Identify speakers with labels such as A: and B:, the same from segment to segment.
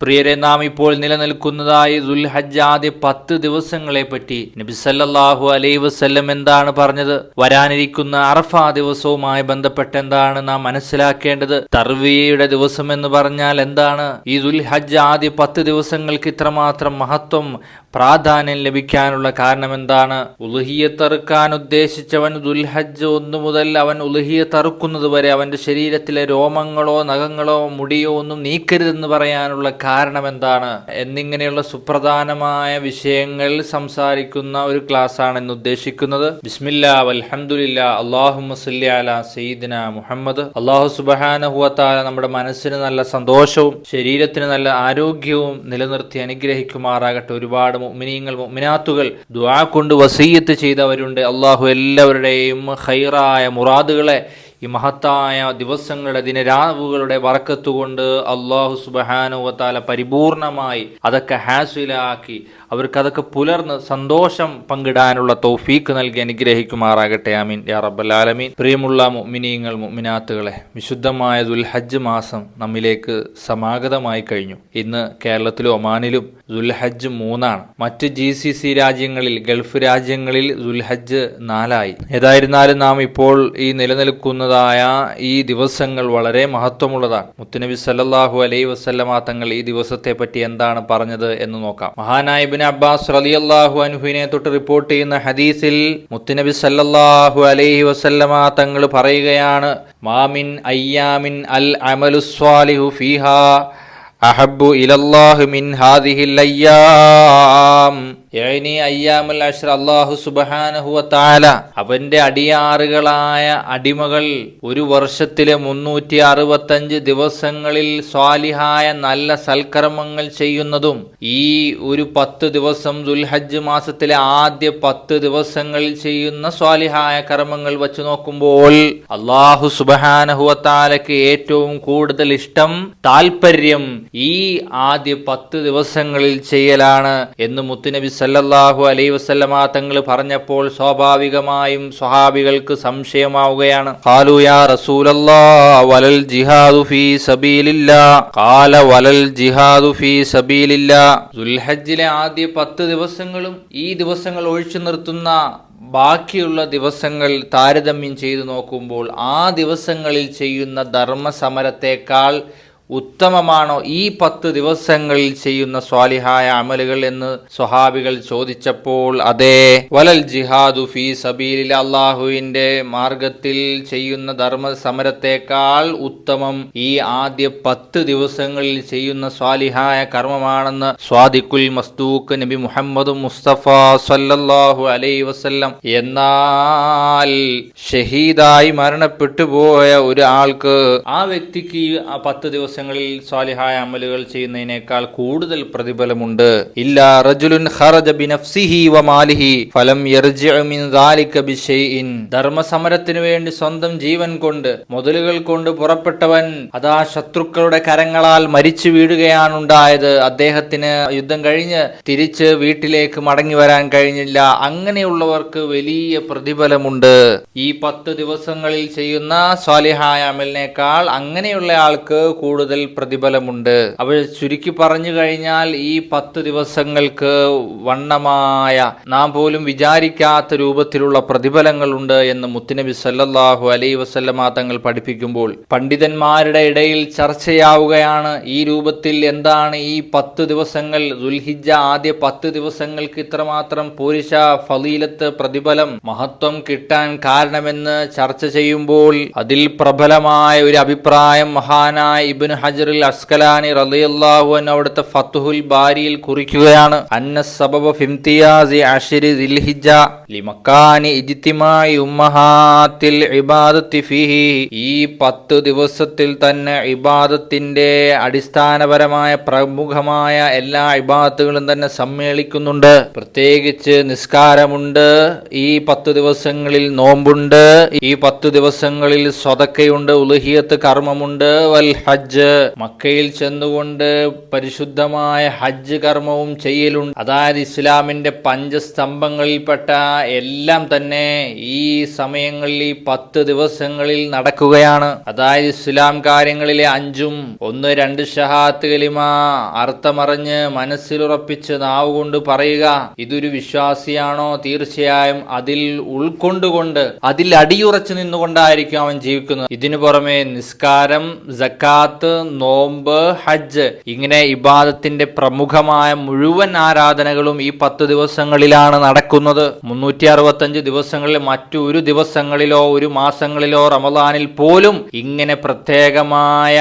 A: പ്രിയരെ നാം ഇപ്പോൾ നിലനിൽക്കുന്നതായ ദുൽഹജ്ജ് ആദ്യ പത്ത് ദിവസങ്ങളെ പറ്റി നബി സല്ലല്ലാഹു അലൈഹി വസല്ലം എന്താണ് പറഞ്ഞത്? വരാനിരിക്കുന്ന അറഫ ദിവസവുമായി ബന്ധപ്പെട്ട് എന്താണ് നാം മനസ്സിലാക്കേണ്ടത്? തർവിയയുടെ ദിവസം എന്ന് പറഞ്ഞാൽ എന്താണ്? ഈ ദുൽഹജ്ജ് ആദ്യ പത്ത് ദിവസങ്ങൾക്ക് ഇത്രമാത്രം മഹത്വം പ്രാധാന്യം ലഭിക്കാനുള്ള കാരണം എന്താണ് ഉലുഹിയത്തറുക്കാൻ ഉദ്ദേശിച്ചവൻ ദുൽഹജ്ജ് ഒന്നു മുതൽ അവൻ ഉലുഹിയത്തറുക്കുന്നത് വരെ അവന്റെ ശരീരത്തിലെ രോമങ്ങളോ നഖങ്ങളോ മുടിയോ ഒന്നും നീക്കരുതെന്ന് പറയാനുള്ള കാരണം എന്താണ് എന്നിങ്ങനെയുള്ള സുപ്രധാനമായ വിഷയങ്ങൾ സംസാരിക്കുന്ന ഒരു ക്ലാസ് ആണ് ഇന്ന് ഉദ്ദേശിക്കുന്നത്. ബിസ്മില്ലാ അൽഹംദുലില്ലാ അള്ളാഹു അല സയ്യിദിന മുഹമ്മദ്. അള്ളാഹു സുബഹാനഹുവത്താല നമ്മുടെ മനസ്സിന് നല്ല സന്തോഷവും ശരീരത്തിന് നല്ല ആരോഗ്യവും നിലനിർത്തി അനുഗ്രഹിക്കുമാറാകട്ടെ ഒരുപാട് മുഅ്മിനീങ്ങൾ മുഅ്മിനാത്തുകൾ ദുആ കൊണ്ട് വസീയത്ത് ചെയ്തവരുണ്ട്. അള്ളാഹു എല്ലാവരുടെയും ഹൈറായ മുറാദുകളെ ഈ മഹത്തായ ദിവസങ്ങളുടെ ദിനരാവുകളുടെ വറക്കത്തുകൊണ്ട് അള്ളാഹു സുബഹാനുവത്താല പരിപൂർണമായി അതൊക്കെ ഹാസിലാക്കി അവർക്ക് അതൊക്കെ പുലർന്ന് സന്തോഷം പങ്കിടാനുള്ള തൗഫീക്ക് നൽകി അനുഗ്രഹിക്കുമാറാകട്ടെ. ആമീൻ. യാ റബ്ബലാലമീൻ പ്രിയമുള്ള മുഅ്മിനീങ്ങൾ മുഅ്മിനാത്തുകളെ വിശുദ്ധമായ ദുൽഹജ്ജ് മാസം നമ്മിലേക്ക് സമാഗതമായി കഴിഞ്ഞു. ഇന്ന് കേരളത്തിലും ഒമാനിലും ദുൽഹജ്ജ് മൂന്നാണ്. മറ്റ് ജി സി സി രാജ്യങ്ങളിൽ ഗൾഫ് രാജ്യങ്ങളിൽ ദുൽഹജ്ജ് നാലായി. ഏതായിരുന്നാലും നാം ഇപ്പോൾ ഈ നിലനിൽക്കുന്നതായ ഈ ദിവസങ്ങൾ വളരെ മഹത്വമുള്ളതാണ്. മുത്തുനബി സല്ലല്ലാഹു അലൈഹി വസല്ലമ തങ്ങൾ ഈ ദിവസത്തെ പറ്റി എന്താണ് പറഞ്ഞത് എന്ന് നോക്കാം. മഹാനായ അബ്ബാസ് റളിയല്ലാഹു അനുഹുവിനെ തൊട്ട് റിപ്പോർട്ട് ചെയ്യുന്ന ഹദീസിൽ മുത്തുനബി സല്ലല്ലാഹു അലൈഹി വസല്ലമ തങ്ങൾ പറയുകയാണ് മാമിൻ അയ്യാമിൻ അൽ അമലു സ്വാലിഹു ഫീഹാ അഹബ്ബു ഇലല്ലാഹു മിൻ ഹാദിഹിൽ അയ്യാം. യഅനി അയ്യാമുൽ അഷ്റ അല്ലാഹു സുബ്ഹാനഹു വതആല അവന്റെ അടിയാറുകളായ അടിമകൾ ഒരു വർഷത്തിലെ മുന്നൂറ്റി അറുപത്തഞ്ച് ദിവസങ്ങളിൽ സ്വാലിഹായ നല്ല സൽക്കർമ്മങ്ങൾ ചെയ്യുന്നതും ഈ ഒരു പത്ത് ദിവസം ദുൽഹജ്ജ് മാസത്തിലെ ആദ്യ പത്ത് ദിവസങ്ങളിൽ ചെയ്യുന്ന സ്വാലിഹായ കർമ്മങ്ങൾ വച്ചു നോക്കുമ്പോൾ അള്ളാഹു സുബ്ഹാനഹു വതആലക്ക് ഏറ്റവും കൂടുതൽ ഇഷ്ടം താൽപര്യം ഈ ആദ്യ പത്ത് ദിവസങ്ങളിൽ ചെയ്യലാണ് എന്ന് മുത്തുനബി സല്ലല്ലാഹു അലൈ വസല്ലമ തങ്ങൾ പറഞ്ഞപ്പോൾ സ്വാഭാവികമായും സ്വഹാബികൾക്ക് സംശയമാവുകയാണ്. ഖാലു യാ ജിഹാദു ഫീ ജിഹാദു ഫീ ആദ്യ പത്ത് ദിവസങ്ങളും ഈ ദിവസങ്ങൾ ഒഴിച്ചു നിർത്തുന്ന ബാക്കിയുള്ള ദിവസങ്ങൾ താരതമ്യം ചെയ്തു നോക്കുമ്പോൾ ആ ദിവസങ്ങളിൽ ചെയ്യുന്ന ധർമ്മസമരത്തേക്കാൾ ഉത്തമമാണോ ഈ പത്ത് ദിവസങ്ങളിൽ ചെയ്യുന്ന സ്വാലിഹായ അമലുകൾ എന്ന് സ്വഹാബികൾ ചോദിച്ചപ്പോൾ അതെ വലൽ ജിഹാദു ഫീ സബീലിൽ അള്ളാഹുവിന്റെ മാർഗത്തിൽ ചെയ്യുന്ന ധർമ്മ സമരത്തെക്കാൾ ഉത്തമം ഈ ആദ്യ പത്ത് ദിവസങ്ങളിൽ ചെയ്യുന്ന സ്വാലിഹായ കർമ്മമാണെന്ന് സ്വാദിഖുൽ മസ്തൂക്ക് നബി മുഹമ്മദ് മുസ്തഫ സല്ലല്ലാഹു അലൈ വസല്ലം. എന്നാൽ ഷഹീദായി മരണപ്പെട്ടു പോയ ഒരാൾക്ക് ആ വ്യക്തിക്ക് ആ പത്ത് ദിവസങ്ങളിൽ സ്വാലിഹായ അമലുകൾ ചെയ്യുന്നതിനേക്കാൾ കൂടുതൽ പ്രതിഫലമുണ്ട്. റജുലുൻ ഖറജ ഫലം യർജിഉ മിൻ ധർമ്മസമരത്തിനു വേണ്ടി സ്വന്തം ജീവൻ കൊണ്ട് മുതലുകൾ കൊണ്ട് പുറപ്പെട്ടവൻ അതാ ശത്രുക്കളുടെ കരങ്ങളാൽ മരിച്ചു വീഴുകയാണുണ്ടായത്. അദ്ദേഹത്തിന് യുദ്ധം കഴിഞ്ഞ് തിരിച്ച് വീട്ടിലേക്ക് മടങ്ങി വരാൻ കഴിഞ്ഞില്ല. അങ്ങനെയുള്ളവർക്ക് വലിയ പ്രതിഫലമുണ്ട്. ഈ പത്ത് ദിവസങ്ങളിൽ ചെയ്യുന്ന സ്വാലിഹായ അമലിനേക്കാൾ അങ്ങനെയുള്ള ആൾക്ക് കൂടുതൽ പ്രതിഫലമുണ്ട്. അപ്പോൾ ചുരുക്കി പറഞ്ഞു കഴിഞ്ഞാൽ ഈ പത്ത് ദിവസങ്ങൾക്ക് വണ്ണമായ നാം പോലും വിചാരിക്കാത്ത രൂപത്തിലുള്ള പ്രതിഫലങ്ങളുണ്ട് എന്ന് മുത്തുനബി സല്ലാഹു അലൈ വസല്ലമ തങ്ങൾ പഠിപ്പിക്കുമ്പോൾ. പണ്ഡിതന്മാരുടെ ഇടയിൽ ചർച്ചയാവുകയാണ് ഈ രൂപത്തിൽ എന്താണ് ഈ പത്ത് ദിവസങ്ങൾ. ദുൽഹിജ ആദ്യ പത്ത് ദിവസങ്ങൾക്ക് ഇത്രമാത്രം പൂരിശ ഫലീലത്ത് പ്രതിഫലം മഹത്വം കിട്ടാൻ കാരണമെന്ന് ചർച്ച ചെയ്യുമ്പോൾ അതിൽ പ്രബലമായ ഒരു അഭിപ്രായം മഹാനായ ഇബ്നു ഹജറുൽ അസ്കലാനി റളിയല്ലാഹു അൻഹു അവിടുത്തെ ഫത്തുഹുൽ ബാരിയിൽ കുറിക്കുകയാണ്. ഫിംതിയാസി ലിമക്കാനി ഇബാദത്തി ഫിഹി. ഈ പത്ത് ദിവസത്തിൽ തന്നെ ഇബാദത്തിന്റെ അടിസ്ഥാനപരമായ പ്രമുഖമായ എല്ലാ ഇബാദത്തുകളും തന്നെ സമ്മേളിക്കുന്നുണ്ട്. പ്രത്യേകിച്ച് നിസ്കാരമുണ്ട് ഈ പത്ത് ദിവസങ്ങളിൽ നോമ്പുണ്ട് ഈ പത്ത് ദിവസങ്ങളിൽ സ്വതക്കയുണ്ട് ഉലഹിയത്ത് കർമ്മമുണ്ട് വൽ ഹജ്ജ് മക്കയിൽ ചെന്നുകൊണ്ട് പരിശുദ്ധമായ ഹജ്ജ് കർമ്മവും ചെയ്യലുണ്ട്. അതായത് ഇസ്ലാമിന്റെ പഞ്ചസ്തംഭങ്ങളിൽപ്പെട്ട എല്ലാം തന്നെ ഈ സമയങ്ങളിൽ ഈ പത്ത് ദിവസങ്ങളിൽ നടക്കുകയാണ്. അതായത് ഇസ്ലാം കാര്യങ്ങളിലെ അഞ്ചും ഒന്ന് രണ്ട് ഷഹാത്ത് കലിമ അർത്ഥമറിഞ്ഞ് മനസ്സിലുറപ്പിച്ച് നാവ് കൊണ്ട് പറയുക ഇതൊരു വിശ്വാസിയാണോ? തീർച്ചയായും അതിൽ ഉൾക്കൊണ്ടുകൊണ്ട് അതിൽ അടിയുറച്ചു നിന്നുകൊണ്ടായിരിക്കും അവൻ ജീവിക്കുന്നത്. ഇതിനു പുറമെ നിസ്കാരം ജക്കാത്ത് നോമ്പ് ഹജ്ജ് ഇങ്ങനെ ഇബാദത്തിന്റെ പ്രമുഖമായ മുഴുവൻ ആരാധനകളും ഈ പത്ത് ദിവസങ്ങളിലാണ് നടക്കുന്നത്. മുന്നൂറ്റി അറുപത്തഞ്ച് ദിവസങ്ങളിൽ മറ്റു ഒരു ദിവസങ്ങളിലോ ഒരു മാസങ്ങളിലോ റമദാനിൽ പോലും ഇങ്ങനെ പ്രത്യേകമായ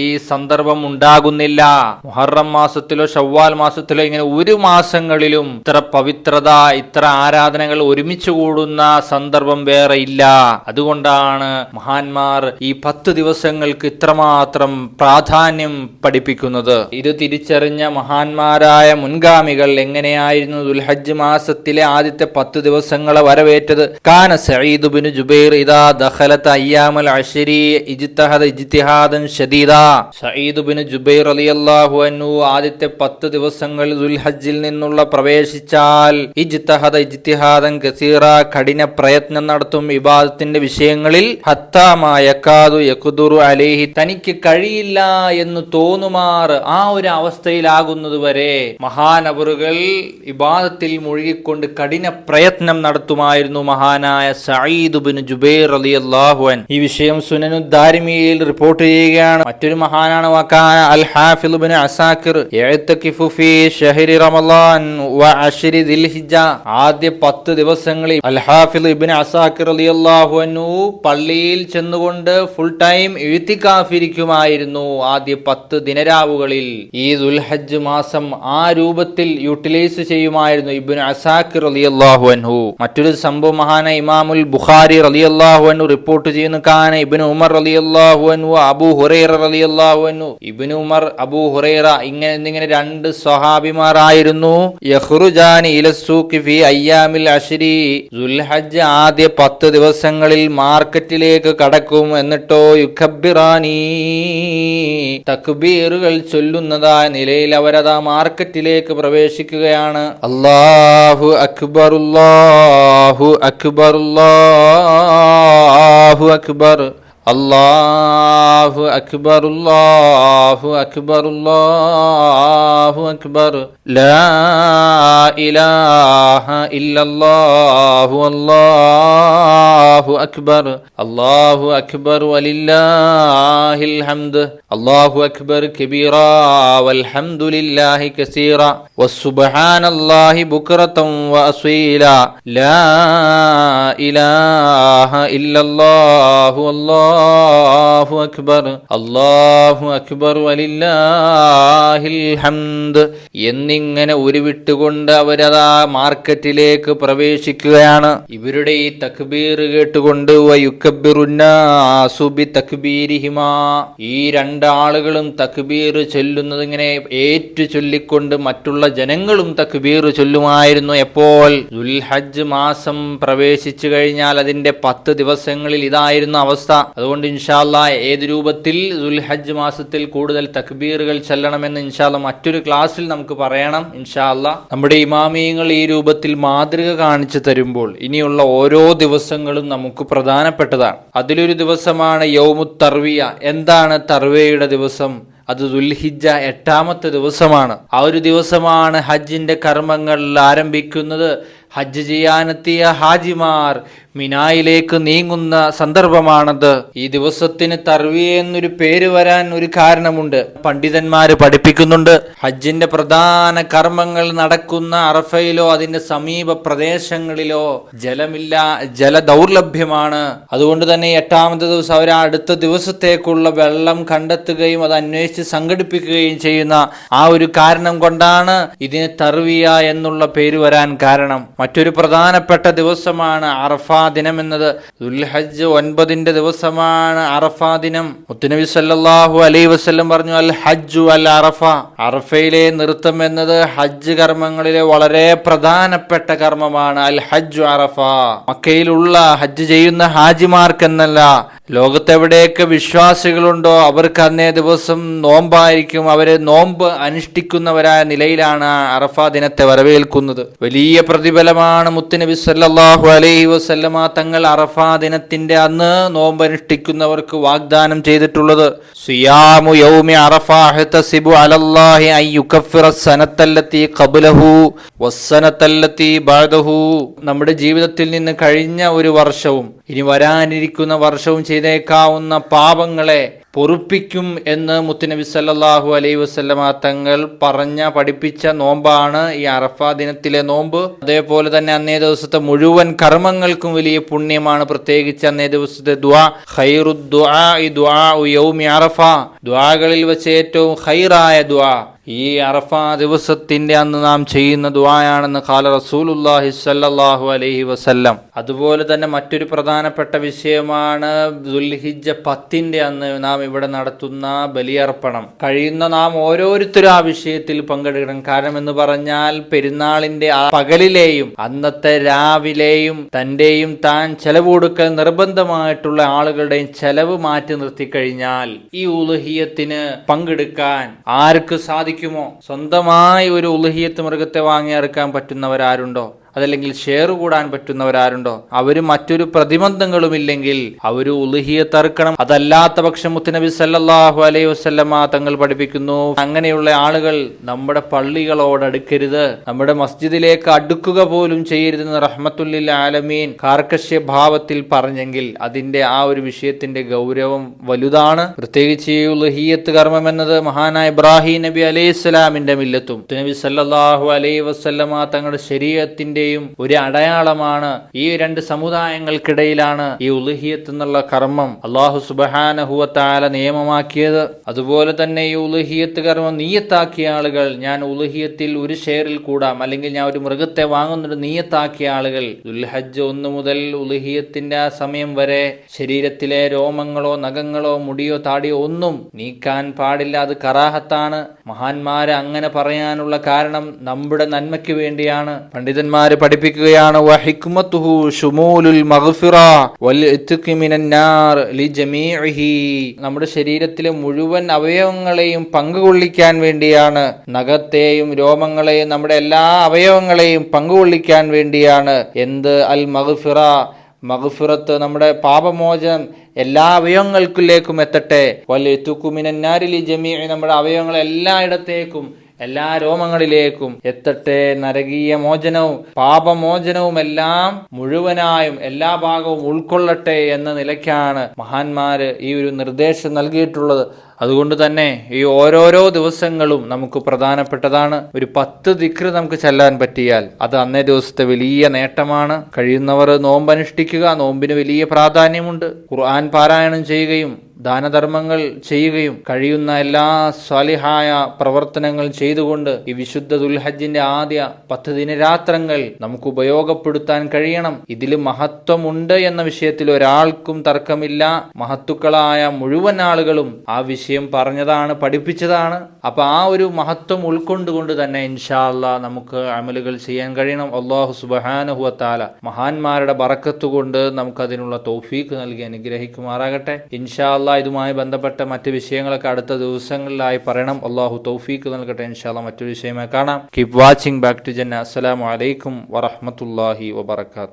A: ഈ സന്ദർഭം ഉണ്ടാകുന്നില്ല. മുഹറം മാസത്തിലോ ഷവ്വാൽ മാസത്തിലോ ഇങ്ങനെ ഒരു മാസങ്ങളിലും ഇത്ര പവിത്രത ഇത്ര ആരാധനകൾ ഒരുമിച്ച് കൂടുന്ന സന്ദർഭം വേറെ ഇല്ല. അതുകൊണ്ടാണ് മഹാന്മാർ ഈ പത്ത് ദിവസങ്ങൾക്ക് ഇത്രമാത്രം പ്രാധാന്യം പഠിപ്പിക്കുന്നത്. ഇത് തിരിച്ചറിഞ്ഞ മഹാന്മാരായ മുൻഗാമികൾ എങ്ങനെയായിരുന്നു ദുൽഹജ്ജ് മാസത്തിലെ ആദ്യത്തെ പത്ത് ദിവസങ്ങളെ വരവേറ്റത്? കാന സഈദ് ബിൻ ജുബൈർ ഇദാ ദഖലത അയ്യാമൽ അഷരി ഇജിത്തഹദ് ഇജ്തിഹാദൻ ഷദീദ. സഈദ് ബിൻ ജുബൈർ റളിയല്ലാഹു അൻഹു ആദ്യത്തെ പത്ത് ദിവസങ്ങൾ ദുൽഹജ്ജിൽ നിന്നുള്ള പ്രവേശിച്ചാൽ ഇജ്തഹദ ഇജ്തിഹാദൻ കസീറ കഠിന പ്രയത്നം നടത്തും ഇബാദത്തിന്റെ വിഷയങ്ങളിൽ. ഹത്താമായക്കാതു യക്കുദുറു അലേഹി തനിക്ക് കഴിയില്ല എന്ന് തോന്നുമാർ ആ ഒരു അവസ്ഥയിലാകുന്നത് വരെ മഹാനവറുകൾ ഇബാദത്തിൽ മുഴുകിക്കൊണ്ട് കഠിന പ്രയത്നം നടത്തുമായിരുന്നു മഹാനായ സഈദ് ബിൻ ജുബൈർ അലി അൻ ഈ വിഷയം സുനനു ദാരിമിയിൽ റിപ്പോർട്ട് ചെയ്യുകയാണ്. മറ്റൊരു മഹാനാണ് വക്കാന അൽ ഹാഫിദ് ബിൻ അസാക്കിർ ആദ്യ പത്ത് ദിവസങ്ങളിൽ അൽ ഇബ്നു അസാക്കിർ റളിയല്ലാഹു അൻഹു പള്ളിയിൽ ചെന്നുകൊണ്ട് ഫുൾ ടൈം എഴുത്തിക്കാഫിരിക്കുമായിരുന്നു. ആദ്യ പത്ത് ദിനരാവുകളിൽ ഈ ദുൽഹജ്ജ് മാസം ആ രൂപത്തിൽ യൂട്ടിലൈസ് ചെയ്യുമായിരുന്നു ഇബ്നു അസാഖ് റളിയല്ലാഹു അൻഹു. മറ്റൊരു സംഭവം മഹാന ഇമാമുൽ ബുഖാരി റളിയല്ലാഹു അൻഹു റിപ്പോർട്ട് ചെയ്യുന്ന കാന ഇബ്നു ഉമർ റളിയല്ലാഹു അൻഹു അബു ഹുറൈറ റളിയല്ലാഹു അൻഹു. ഇബ്നു ഉമർ അബു ഹുറൈറ ഇങ്ങനെ എന്നിങ്ങനെ രണ്ട് സ്വഹാബിമാരായിരുന്നു. അയ്യാമിൽ അശ്രി. ദുൽഹജ്ജ് ആദ്യ പത്ത് ദിവസങ്ങളിൽ മാർക്കറ്റിലേക്ക് കടക്കും എന്നിട്ടോ യുഖബിറാനി തക്ബീറുകൾ ചൊല്ലുന്നതായ നിലയിൽ അവരതാ മാർക്കറ്റിലേക്ക് പ്രവേശിക്കുകയാണ്. അള്ളാഹു അക്ബർ അല്ലാഹു അക്ബർ അക്ബർ. അല്ലാഹു അക്ബർ അല്ലാഹു അക്ബർ അല്ലാഹു അക്ബർ. ലാ ഇലാഹ ഇല്ലല്ലാഹു അല്ലാഹു അക്ബർ. അല്ലാഹു അക്ബർ വലില്ലാഹിൽ ഹംദ്. അല്ലാഹു അക്ബർ കബീറ വൽഹംദുലില്ലാഹി കസീറ. വസുബ്ഹാനല്ലാഹി ബുക്റതൻ വഅസീല ലാ ഇലാഹ ഇല്ലല്ലാഹു അല്ലാഹു അക്ബർ. അല്ലാഹു അക്ബർ വലില്ലാഹിൽ ഹംദ്. എന്നിങ്ങനെ ഉരുവിട്ടുകൊണ്ട് അവരതാ മാർക്കറ്റിലേക്ക് പ്രവേശിക്കുകയാണ്. ഇവരുടെ ഈ തക്ബീർ കേട്ടുകൊണ്ട് തക്ബീരിഹിമാ ഈ രണ്ടാളുകളും തക്ബീർ ചൊല്ലുന്നത് ഇങ്ങനെ ഏറ്റു ചൊല്ലിക്കൊണ്ട് മറ്റുള്ള ജനങ്ങളും തക്ബീർ ചൊല്ലുമായിരുന്നു എപ്പോൾ? ദുൽഹജ്ജ് മാസം പ്രവേശിച്ചു കഴിഞ്ഞാൽ അതിന്റെ പത്ത് ദിവസങ്ങളിൽ ഇതായിരുന്നു അവസ്ഥ. അതുകൊണ്ട് ഇൻഷാല്ല ഏത് രൂപത്തിൽ ദുൽഹജ്ജ് മാസത്തിൽ കൂടുതൽ തക്ബീറുകൾ ചെല്ലണമെന്ന് ഇൻഷാല്ല മറ്റൊരു ക്ലാസ്സിൽ നമുക്ക് പറയണം. ഇൻഷാല്ല നമ്മുടെ ഇമാമിയങ്ങൾ ഈ രൂപത്തിൽ മാതൃക കാണിച്ചു തരുമ്പോൾ ഇനിയുള്ള ഓരോ ദിവസങ്ങളും നമുക്ക് പ്രധാനപ്പെട്ടതാണ്. അതിലൊരു ദിവസമാണ് യൗമു തർവിയ. എന്താണ് തർവയുടെ ദിവസം? അത് ദുൽഹിജ എട്ടാമത്തെ ദിവസമാണ്. ആ ഒരു ദിവസമാണ് ഹജ്ജിന്റെ കർമ്മങ്ങൾ ആരംഭിക്കുന്നത്. ഹജ്ജ് ചെയ്യാനെത്തിയ ഹാജിമാർ മിനായിലേക്ക് നീങ്ങുന്ന സന്ദർഭമാണത്. ഈ ദിവസത്തിന് തർവിയ എന്നൊരു പേര് വരാൻ ഒരു കാരണമുണ്ട്. പണ്ഡിതന്മാര് പഠിപ്പിക്കുന്നുണ്ട്. ഹജ്ജിന്റെ പ്രധാന കർമ്മങ്ങൾ നടക്കുന്ന അറഫയിലോ അതിന്റെ സമീപ പ്രദേശങ്ങളിലോ ജലമില്ല ജല ദൗർലഭ്യമാണ് അതുകൊണ്ട് തന്നെ എട്ടാമത്തെ ദിവസം അവർ അടുത്ത ദിവസത്തേക്കുള്ള വെള്ളം കണ്ടെത്തുകയും അത് അന്വേഷിച്ച് സംഘടിപ്പിക്കുകയും ചെയ്യുന്ന ആ ഒരു കാരണം കൊണ്ടാണ് ഇതിന് തർവിയ എന്നുള്ള പേര് വരാൻ കാരണം. മറ്റൊരു പ്രധാനപ്പെട്ട ദിവസമാണ് അറഫ ദിനം എന്നത് ദുൽഹജ്ജ് ഒൻപതിന്റെ ദിവസമാണ് അറഫ ദിനം. മുത്തുനബി സല്ലാഹു അലൈ വസല്ലം പറഞ്ഞു അൽ ഹജ്ജു അൽ അറഫ. അറഫയിലെ നൃത്തം എന്നത് ഹജ്ജ് കർമ്മങ്ങളിലെ വളരെ പ്രധാനപ്പെട്ട കർമ്മമാണ് അൽ ഹജ്ജു അറഫ. മക്കയിലുള്ള ഹജ്ജ് ചെയ്യുന്ന ഹാജിമാർക്കെന്നല്ല ലോകത്തെവിടെയൊക്കെ വിശ്വാസികളുണ്ടോ അവർക്ക് അന്നേ ദിവസം നോമ്പായിരിക്കും. അവർ നോമ്പ് അനുഷ്ഠിക്കുന്നവരായ നിലയിലാണ് അറഫ ദിനത്തെ വരവേൽക്കുന്നത്. വലിയ പ്രതിഫലമാണ് മുത്തുനബി സല്ലാഹു അലൈഹി വസല്ലമ തങ്ങൾ അറഫ ദിനത്തിന്റെ അന്ന് നോമ്പ് അനുഷ്ഠിക്കുന്നവർക്ക് വാഗ്ദാനം ചെയ്തിട്ടുള്ളത്. യൗമി അലല്ലാഹി നമ്മുടെ ജീവിതത്തിൽ നിന്ന് കഴിഞ്ഞ ഒരു വർഷവും ഇനി വരാനിരിക്കുന്ന വർഷവും ചെയ്തേക്കാവുന്ന പാപങ്ങളെ പൊറുപ്പിക്കും എന്ന് മുത്തുനബി സല്ലാഹു അലൈ വസ്ലമ തങ്ങൾ പറഞ്ഞ പഠിപ്പിച്ച നോമ്പാണ് ഈ അറഫ ദിനത്തിലെ നോമ്പ്. അതേപോലെ തന്നെ അന്നേ ദിവസത്തെ മുഴുവൻ കർമ്മങ്ങൾക്കും വലിയ പുണ്യമാണ്. പ്രത്യേകിച്ച് അന്നേ ദിവസത്തെ ദ്വാ ദ്വാ ഈ ദ്വാ യൗമി അറഫ. ദ്വാകളിൽ വെച്ച് ഏറ്റവും ഹൈറായ ദ്വാ ഈ അറഫ ദിവസത്തിന്റെ അന്ന് നാം ചെയ്യുന്ന ദുആയാണെന്ന് കാല റസൂലുല്ലാഹി സല്ലല്ലാഹു അലൈഹി വസല്ലം. അതുപോലെ തന്നെ മറ്റൊരു പ്രധാനപ്പെട്ട വിഷയമാണ് ദുൽഹിജ പത്തിന്റെ അന്ന് നാം ഇവിടെ നടത്തുന്ന ബലിയർപ്പണം. കഴിയുന്ന നാം ഓരോരുത്തരും ആ വിഷയത്തിൽ പങ്കെടുക്കണം. കാരണം എന്ന് പറഞ്ഞാൽ പെരുന്നാളിന്റെ ആ പകലിലെയും അന്നത്തെ രാവിലെയും തന്റെയും താൻ ചെലവ് കൊടുക്കൽ നിർബന്ധമായിട്ടുള്ള ആളുകളുടെയും ചെലവ് മാറ്റി നിർത്തിക്കഴിഞ്ഞാൽ ഈ ഉലഹിയത്തിന് പങ്കെടുക്കാൻ ആർക്ക് സാധിക്കുമോ? സ്വന്തമായി ഒരു ഉലഹിയത്ത് മൃഗത്തെ വാങ്ങിയെറുക്കാൻ പറ്റുന്നവരാരുണ്ടോ? അതല്ലെങ്കിൽ ഷെയർ കൂടാൻ പറ്റുന്നവരാരുണ്ടോ? അവർ മറ്റൊരു പ്രതിബന്ധങ്ങളുമില്ലെങ്കിൽ അവർ ഉലുഹിയെ തറുക്കണം. അതല്ലാത്ത പക്ഷം മുത്തനബി സല്ലാഹു അലൈഹി വസല്ലമ തങ്ങൾ പഠിപ്പിക്കുന്നു. അങ്ങനെയുള്ള ആളുകൾ നമ്മുടെ പള്ളികളോട് അടുക്കരുത്. നമ്മുടെ മസ്ജിദിലേക്ക് അടുക്കുക പോലും ചെയ്യരുതെന്ന് റഹ്മത്തുല്ലിൽ ആലമീൻ കാർക്കശ്യ ഭാവത്തിൽ പറഞ്ഞെങ്കിൽ അതിന്റെ ആ ഒരു വിഷയത്തിന്റെ ഗൗരവം വലുതാണ്. പ്രത്യേകിച്ച് ഈ ഉലഹിയത്ത് കർമ്മം എന്നത് മഹാനായ ഇബ്രാഹിം നബി അലൈഹി സ്വലാമിന്റെ മില്ലത്തും. നബി സല്ലാഹു അലൈഹി വസല്ലമ തങ്ങളുടെ ശരീരത്തിന്റെയും ഒരു അടയാളമാണ് ഈ രണ്ട് സമുദായങ്ങൾക്കിടയിലാണ് ഈ ഉലുഹിയത്ത് എന്നുള്ള കർമ്മം അള്ളാഹു സുബഹാനഹുവത്താല നിയമമാക്കിയത്. അതുപോലെ തന്നെ ഈ ഉലുഹിയത്ത് കർമ്മം നീയത്താക്കിയ ആളുകൾ ഞാൻ ഉലുഹിയത്തിൽ ഒരു ഷെയറിൽ കൂടാം അല്ലെങ്കിൽ ഞാൻ ഒരു മൃഗത്തെ വാങ്ങുന്നൊരു നീയത്താക്കിയ ആളുകൾ. ദുൽഹജ്ജ് ഒന്ന് മുതൽ ഉലുഹിയത്തിന്റെ ആ സമയം വരെ ശരീരത്തിലെ രോമങ്ങളോ നഖങ്ങളോ മുടിയോ താടിയോ ഒന്നും നീക്കാൻ പാടില്ല അത് കറാഹത്താണ്. മഹാന്മാരെ അങ്ങനെ പറയാനുള്ള കാരണം നമ്മുടെ നന്മയ്ക്ക് വേണ്ടിയാണ്. പണ്ഡിതന്മാര് പഠിപ്പിക്കുകയാണ്. നമ്മുടെ ശരീരത്തിലെ മുഴുവൻ അവയവങ്ങളെയും പങ്കുകൊള്ളിക്കാൻ വേണ്ടിയാണ് നഖത്തെയും രോമങ്ങളെയും നമ്മുടെ എല്ലാ അവയവങ്ങളെയും പങ്കുകൊള്ളിക്കാൻ വേണ്ടിയാണ്. എന്ത്? അൽ മഗ്ഫിറ. മഹഫിറത്ത് നമ്മുടെ പാപമോചനം എല്ലാ അവയവങ്ങൾക്കിലേക്കും എത്തട്ടെ. വലിയ തുക്കുമിനാരിലി ജമീ നമ്മുടെ അവയവങ്ങൾ എല്ലായിടത്തേക്കും എല്ലാ രോമങ്ങളിലേക്കും എത്തട്ടെ. നരകീയ മോചനവും പാപമോചനവും എല്ലാം മുഴുവനായും എല്ലാ ഭാഗവും ഉൾക്കൊള്ളട്ടെ എന്ന നിലയ്ക്കാണ് മഹാന്മാര് ഈ ഒരു നിർദ്ദേശം നൽകിയിട്ടുള്ളത്. അതുകൊണ്ട് തന്നെ ഈ ഓരോരോ ദിവസങ്ങളും നമുക്ക് പ്രധാനപ്പെട്ടതാണ്. ഒരു പത്ത് ദിക്ര നമുക്ക് ചെല്ലാൻ പറ്റിയാൽ അത് അന്നേ ദിവസത്തെ വലിയ നേട്ടമാണ്. കഴിയുന്നവർ നോമ്പ് അനുഷ്ഠിക്കുക നോമ്പിന് വലിയ പ്രാധാന്യമുണ്ട്. ഖുർആൻ പാരായണം ചെയ്യുകയും ദാനധർമ്മങ്ങൾ ചെയ്യുകയും കഴിയുന്ന എല്ലാ സ്വാലിഹായ പ്രവർത്തനങ്ങൾ ചെയ്തുകൊണ്ട് ഈ വിശുദ്ധ ദുൽഹജ്ജിന്റെ ആദ്യ പത്ത് ദിനരാത്രങ്ങൾ നമുക്ക് ഉപയോഗപ്പെടുത്താൻ കഴിയണം. ഇതിൽ മഹത്വമുണ്ട് എന്ന വിഷയത്തിൽ ഒരാൾക്കും തർക്കമില്ല. മഹത്തുക്കളായ മുഴുവൻ ആളുകളും ആ വിഷയം പറഞ്ഞതാണ് പഠിപ്പിച്ചതാണ്. അപ്പൊ ആ ഒരു മഹത്വം ഉൾക്കൊണ്ടുകൊണ്ട് തന്നെ ഇൻഷാല്ല നമുക്ക് അമലുകൾ ചെയ്യാൻ കഴിയണം. അള്ളാഹു സുബഹാനുഹുവത്താല മഹാന്മാരുടെ ബറക്കത്തുകൊണ്ട് നമുക്ക് അതിനുള്ള തോഫീക്ക് നൽകി അനുഗ്രഹിക്കുമാറാകട്ടെ. ഇൻഷാ അല്ലാ ഇതുമായി ബന്ധപ്പെട്ട മറ്റ് വിഷയങ്ങളൊക്കെ അടുത്ത ദിവസങ്ങളിലായി പറയണം. അള്ളാഹു തൗഫീക്ക് നൽകട്ടെ ഇൻഷാ അല്ലാ മറ്റൊരു വിഷയമായി കാണാം. കീപ് വാച്ചിങ് ബാക്ക് ടു ജന്ന അസ്സലാമു അലൈക്കും വറഹ്മത്തുള്ളാഹി വബറകാതുഹു.